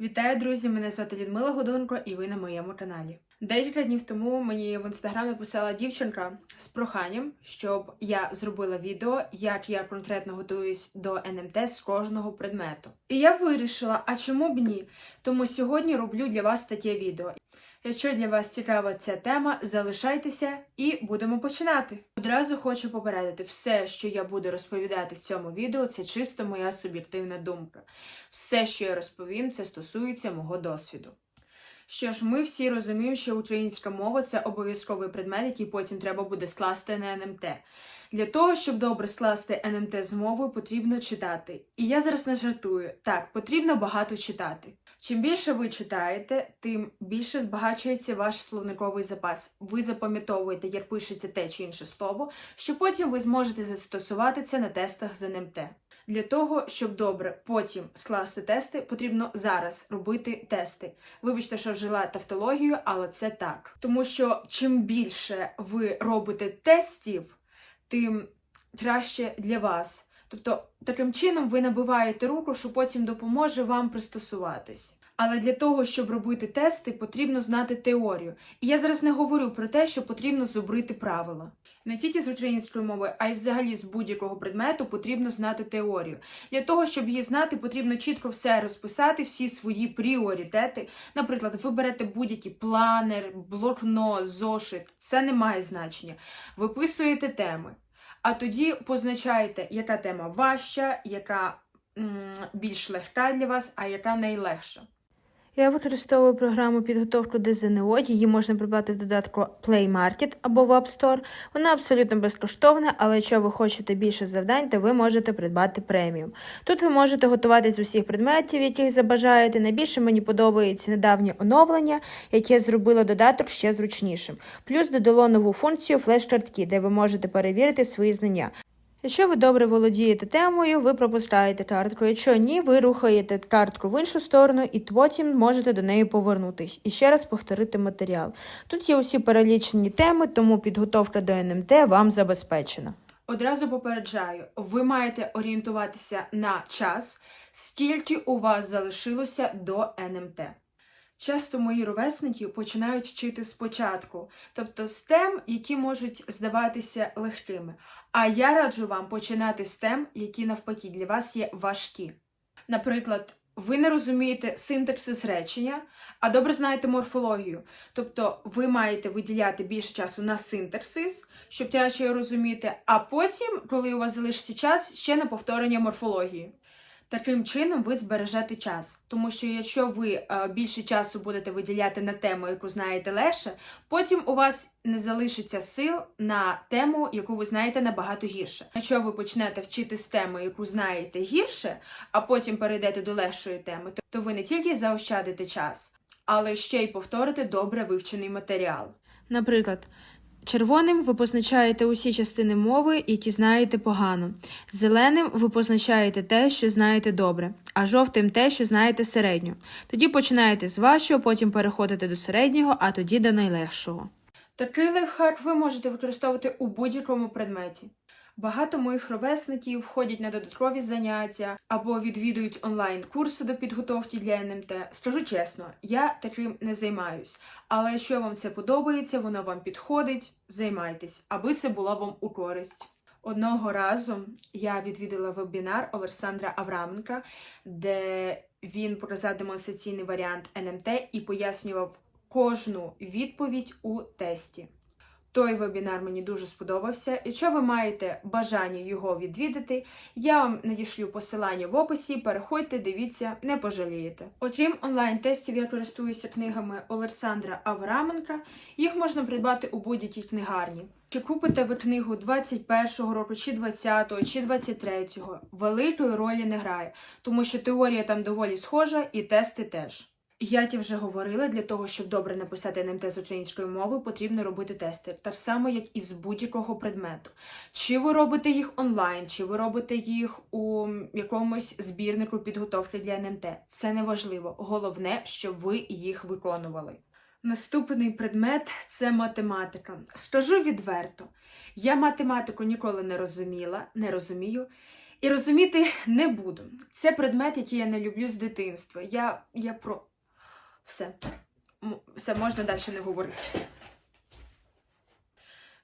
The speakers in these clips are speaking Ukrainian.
Вітаю, друзі! Мене звати Людмила Годунко, і ви на моєму каналі. Декілька днів тому мені в інстаграмі писала дівчинка з проханням, щоб я зробила відео, як я конкретно готуюсь до НМТ з кожного предмету. І я вирішила, а чому б ні? Тому сьогодні роблю для вас таке відео. Якщо для вас цікава ця тема, залишайтеся і будемо починати. Одразу хочу попередити, все, що я буду розповідати в цьому відео, це чисто моя суб'єктивна думка. Все, що я розповім, це стосується мого досвіду. Що ж, ми всі розуміємо, що українська мова це обов'язковий предмет, який потім треба буде скласти на НМТ. Для того, щоб добре скласти НМТ з мовою, потрібно читати. І я зараз не жартую. Так, потрібно багато читати. Чим більше ви читаєте, тим більше збагачується ваш словниковий запас. Ви запам'ятовуєте, як пишеться те чи інше слово, що потім ви зможете застосувати це на тестах з НМТ. Для того, щоб добре потім скласти тести, потрібно зараз робити тести. Вибачте, що вжила тавтологію, але це так. Тому що чим більше ви робите тестів, тим краще для вас. Тобто, таким чином ви набиваєте руку, що потім допоможе вам пристосуватись. Але для того, щоб робити тести, потрібно знати теорію. І я зараз не говорю про те, що потрібно зубрити правила. Не тільки з української мови, а й взагалі з будь-якого предмету потрібно знати теорію. Для того, щоб її знати, потрібно чітко все розписати, всі свої пріоритети. Наприклад, ви берете будь-який планер, блокнот, зошит, це не має значення. Виписуєте теми. А тоді позначаєте, яка тема важча, яка м, більш легка для вас, а яка найлегша. Я використовую програму підготовку до ЗНО. Її можна придбати в додатку Play Market або в App Store. Вона абсолютно безкоштовна, але якщо ви хочете більше завдань, то ви можете придбати преміум. Тут ви можете готувати з усіх предметів, яких забажаєте. Найбільше мені подобається недавнє оновлення, яке зробило додаток ще зручнішим. Плюс додало нову функцію флеш-картки, де ви можете перевірити свої знання. Якщо ви добре володієте темою, ви пропускаєте картку. Якщо ні, ви рухаєте картку в іншу сторону і потім можете до неї повернутись і ще раз повторити матеріал. Тут є усі перелічені теми, тому підготовка до НМТ вам забезпечена. Одразу попереджаю, ви маєте орієнтуватися на час, скільки у вас залишилося до НМТ. Часто мої ровесники починають вчити спочатку, тобто з тем, які можуть здаватися легкими. А я раджу вам починати з тем, які навпаки для вас є важкі. Наприклад, ви не розумієте синтаксис речення, а добре знаєте морфологію. Тобто ви маєте виділяти більше часу на синтаксис, щоб краще його розуміти, а потім, коли у вас залишиться час, ще на повторення морфології. Таким чином ви збережете час, тому що якщо ви е, більше часу будете виділяти на тему, яку знаєте легше, потім у вас не залишиться сил на тему, яку ви знаєте набагато гірше. Якщо ви почнете вчити з теми, яку знаєте гірше, а потім перейдете до легшої теми, то- то ви не тільки заощадите час, але ще й повторите добре вивчений матеріал. Наприклад, Червоним ви позначаєте усі частини мови, які знаєте погано. Зеленим ви позначаєте те, що знаєте добре, а жовтим те, що знаєте середньо. Тоді починаєте з важчого, потім переходите до середнього, а тоді до найлегшого. Такий лайфхак ви можете використовувати у будь-якому предметі. Багато моїх ровесників ходять на додаткові заняття або відвідують онлайн-курси до підготовки для НМТ. Скажу чесно, я таким не займаюсь. Але якщо вам це подобається, воно вам підходить, займайтесь, аби це було вам у користь. Одного разу я відвідала вебінар Олександра Авраменка, де він показав демонстраційний варіант НМТ і пояснював кожну відповідь у тесті. Той вебінар мені дуже сподобався. Якщо ви маєте бажання його відвідати, я вам надішлю посилання в описі. Переходьте, дивіться, не пожалієте. Окрім онлайн-тестів, я користуюся книгами Олександра Авраменка. Їх можна придбати у будь-якій книгарні. Чи купите ви книгу 21-го року, чи 20-го, чи 23-го, великої ролі не грає, тому що теорія там доволі схожа, і тести теж. Я вже говорила, для того, щоб добре написати НМТ з української мови, потрібно робити тести, так само, як і з будь-якого предмету. Чи ви робите їх онлайн, чи ви робите їх у якомусь збірнику підготовки для НМТ. Це не важливо. Головне, щоб ви їх виконували. Наступний предмет це математика. Скажу відверто, я математику ніколи не розуміла, не розумію. І розуміти не буду. Це предмет, який я не люблю з дитинства. Я, я про. Все. Все, можна далі не говорити.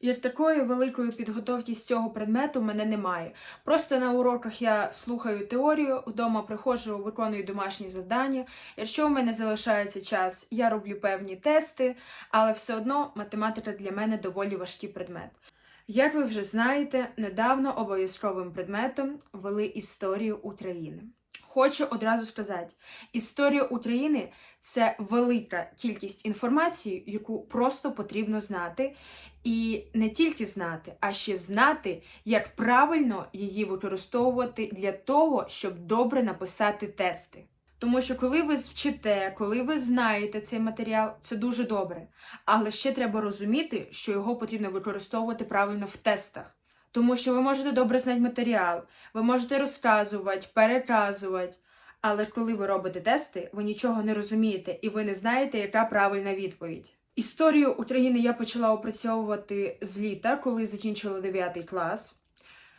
І такої великої підготовки з цього предмету в мене немає. Просто на уроках я слухаю теорію, вдома приходжу, виконую домашні завдання. Якщо у мене залишається час, я роблю певні тести, але все одно математика для мене доволі важкий предмет. Як ви вже знаєте, недавно обов'язковим предметом вели історію України. Хочу одразу сказати, історія України це велика кількість інформації, яку просто потрібно знати, і не тільки знати, а ще знати, як правильно її використовувати для того, щоб добре написати тести. Тому що коли ви вчите, коли ви знаєте цей матеріал, це дуже добре. Але ще треба розуміти, що його потрібно використовувати правильно в тестах. Тому що ви можете добре знати матеріал, ви можете розказувати, переказувати. Але коли ви робите тести, ви нічого не розумієте і ви не знаєте, яка правильна відповідь. Історію України я почала опрацьовувати з літа, коли закінчила 9 клас.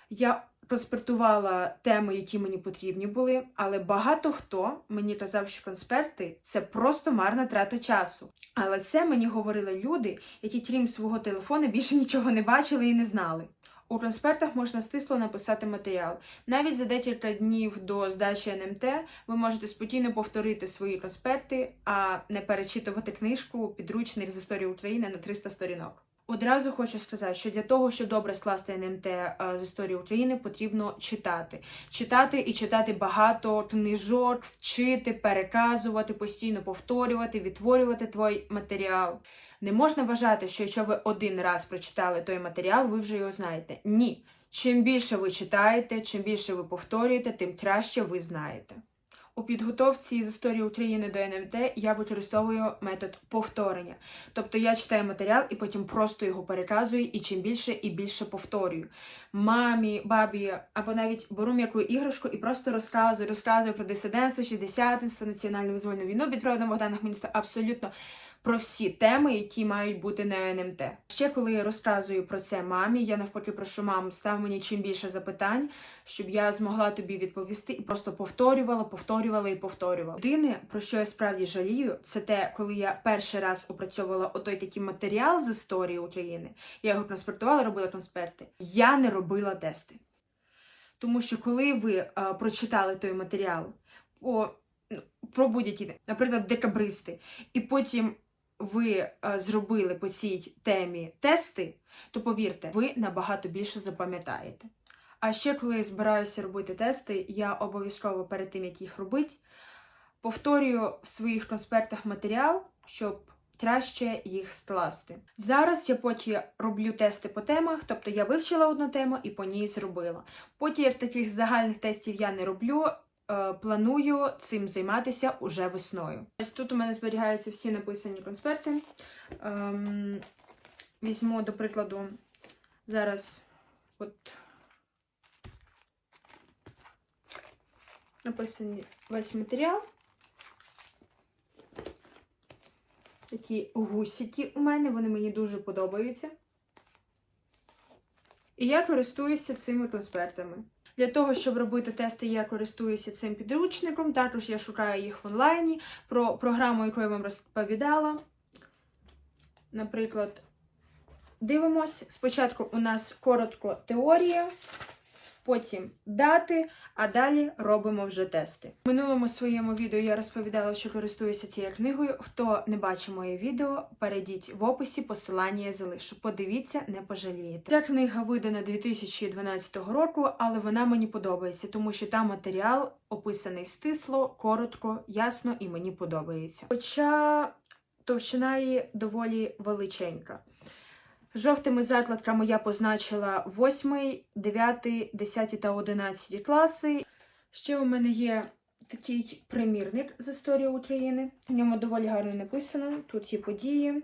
Я конспектувала теми, які мені потрібні були, але багато хто мені казав, що конспекти це просто марна трата часу. Але це мені говорили люди, які крім свого телефону більше нічого не бачили і не знали. У конспектах можна стисло написати матеріал. Навіть за декілька днів до здачі НМТ ви можете спокійно повторити свої конспекти, а не перечитувати книжку підручник з історії України на 300 сторінок. Одразу хочу сказати, що для того, щоб добре скласти НМТ е, з історії України, потрібно читати. Читати і читати багато книжок, вчити, переказувати, постійно повторювати, відтворювати твій матеріал. Не можна вважати, що якщо ви один раз прочитали той матеріал, ви вже його знаєте. Ні. Чим більше ви читаєте, чим більше ви повторюєте, тим краще ви знаєте. У підготовці з історії України до НМТ я використовую метод повторення. Тобто я читаю матеріал і потім просто його переказую, і чим більше і більше повторюю. Мамі, бабі, або навіть беру м'яку іграшку і просто розказую, розказую про дисидентство, шістдесятництво, національну визвольну війну під проводом Богдана Хмельницького. Абсолютно про всі теми, які мають бути на НМТ. Ще коли я розказую про це мамі, я навпаки прошу маму, став мені чим більше запитань, щоб я змогла тобі відповісти і просто повторювала, повторювала і повторювала. Єдине, про що я справді жалію, це те, коли я перший раз опрацьовувала отой такий матеріал з історії України. Я його конспектувала, робила конспекти. Я не робила тести. Тому що коли ви е, прочитали той матеріал по, ну, про будь-які, наприклад, декабристи, і потім ви е, зробили по цій темі тести, то повірте, ви набагато більше запам'ятаєте. А ще, коли я збираюся робити тести, я обов'язково перед тим, як їх робити, повторюю в своїх конспектах матеріал, щоб краще їх скласти. Зараз я потім роблю тести по темах, тобто я вивчила одну тему і по ній зробила. Потім таких загальних тестів я не роблю. Е, Планую цим займатися уже весною. Ось тут у мене зберігаються всі написані конспекти. Ем, візьму, до прикладу, зараз от написаний весь матеріал. Такі гусіки у мене, вони мені дуже подобаються. І я користуюся цими конспектами. Для того, щоб робити тести, я користуюся цим підручником. Також я шукаю їх в онлайні про програму, яку я вам розповідала. Наприклад, дивимось. Спочатку у нас коротко теорія, потім дати, а далі робимо вже тести. В минулому своєму відео я розповідала, що користуюся цією книгою. Хто не бачив моє відео, перейдіть в описі, посилання я залишу. Подивіться, не пожалієте. Ця книга видана 2012 року, але вона мені подобається, тому що там матеріал описаний стисло, коротко, ясно і мені подобається. Хоча товщина її доволі величенька. Жовтими закладками я позначила 8, 9, 10 та 11 класи. Ще у мене є такий примірник з історії України. В ньому доволі гарно написано. Тут є події.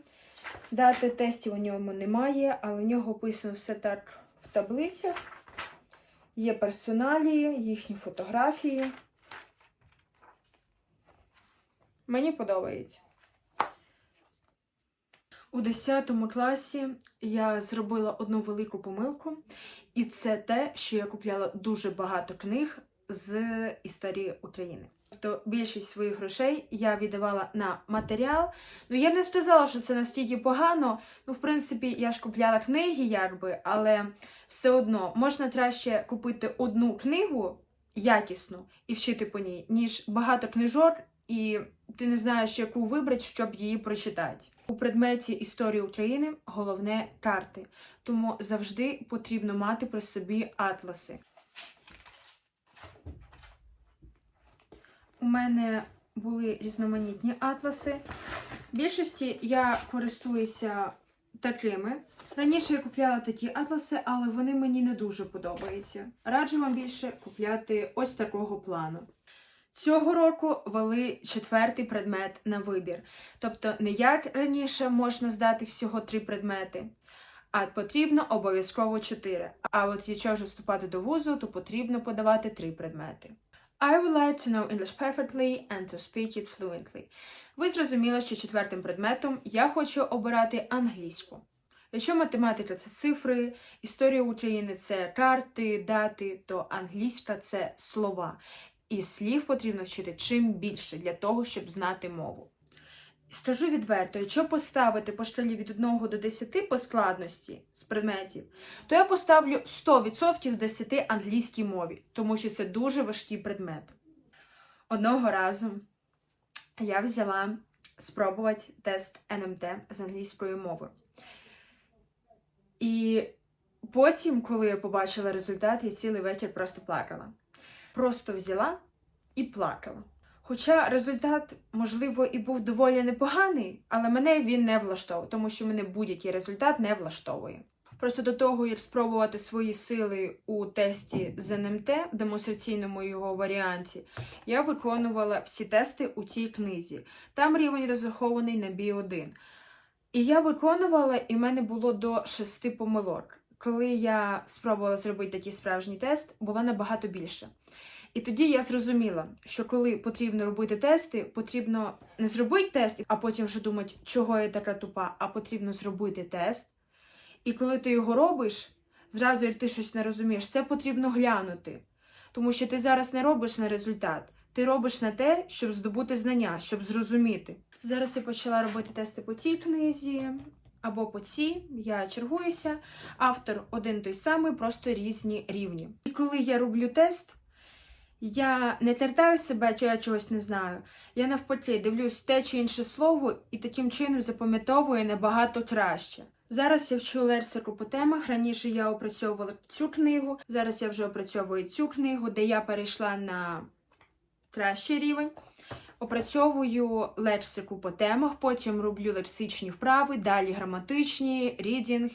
Дати тестів у ньому немає, але в нього описано все так в таблицях. Є персоналії, їхні фотографії. Мені подобається. У 10 класі я зробила одну велику помилку, і це те, що я купляла дуже багато книг з історії України. Тобто більшість своїх грошей я віддавала на матеріал. Ну я б не сказала, що це настільки погано. Ну, в принципі, я ж купляла книги, якби, але все одно можна краще купити одну книгу якісну і вчити по ній, ніж багато книжок, і ти не знаєш, яку вибрати, щоб її прочитати. У предметі історії України головне карти, тому завжди потрібно мати при собі атласи. У мене були різноманітні атласи. В більшості я користуюся такими. Раніше я купляла такі атласи, але вони мені не дуже подобаються. Раджу вам більше купляти ось такого плану. Цього року ввели четвертий предмет на вибір. Тобто, не як раніше можна здати всього три предмети, а потрібно обов'язково чотири. А от якщо вже вступати до вузу, то потрібно подавати три предмети. I would like to know English perfectly and to speak it fluently. Ви зрозуміли, що четвертим предметом я хочу обирати англійську. Якщо математика це цифри, історія України це карти, дати, то англійська це слова. І слів потрібно вчити чим більше для того, щоб знати мову. Скажу відверто, якщо поставити по шкалі від 1 до 10 по складності з предметів, то я поставлю 100% з 10 англійській мові, тому що це дуже важкий предмет. Одного разу я взяла спробувати тест НМТ з англійської мови. І потім, коли я побачила результат, я цілий вечір просто плакала. Просто взяла і плакала. Хоча результат, можливо, і був доволі непоганий, але мене він не влаштовував, тому що мене будь-який результат не влаштовує. Просто до того, як спробувати свої сили у тесті з НМТ, в демонстраційному його варіанті, я виконувала всі тести у цій книзі. Там рівень розрахований на B1. І я виконувала, і в мене було до шести помилок. Коли я спробувала зробити такий справжній тест, було набагато більше. І тоді я зрозуміла, що коли потрібно робити тести, потрібно не зробити тест, а потім вже думати, чого я така тупа, а потрібно зробити тест. І коли ти його робиш, зразу як ти щось не розумієш, це потрібно глянути. Тому що ти зараз не робиш на результат, ти робиш на те, щоб здобути знання, щоб зрозуміти. Зараз я почала робити тести по цій книзі або по цій, я чергуюся. Автор один той самий, просто різні рівні. І коли я роблю тест, я не тертаю себе, чи я чогось не знаю. Я навпаки дивлюсь те чи інше слово і таким чином запам'ятовую набагато краще. Зараз я вчу лексику по темах. Раніше я опрацьовувала цю книгу. Зараз я вже опрацьовую цю книгу, де я перейшла на кращий рівень. Опрацьовую лексику по темах, потім роблю лексичні вправи, далі граматичні, рідінг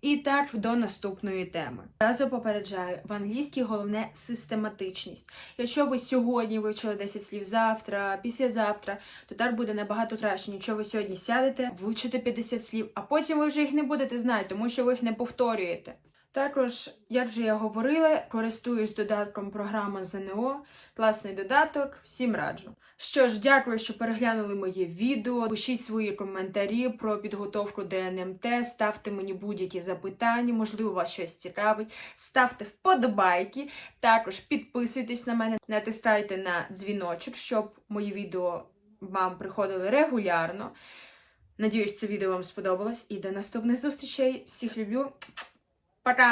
і так до наступної теми. Разу попереджаю, в англійській головне систематичність. Якщо ви сьогодні вивчили 10 слів завтра, післязавтра, то так буде набагато краще. Якщо ви сьогодні сядете, вивчите 50 слів, а потім ви вже їх не будете знати, тому що ви їх не повторюєте. Також, як вже я говорила, користуюсь додатком програми ЗНО. Класний додаток, всім раджу. Що ж, дякую, що переглянули моє відео. Пишіть свої коментарі про підготовку до НМТ, ставте мені будь-які запитання, можливо, вас щось цікавить. Ставте вподобайки, також підписуйтесь на мене, натискайте на дзвіночок, щоб мої відео вам приходили регулярно. Надіюсь, це відео вам сподобалось. І до наступних зустрічей. Всіх люблю. পাটা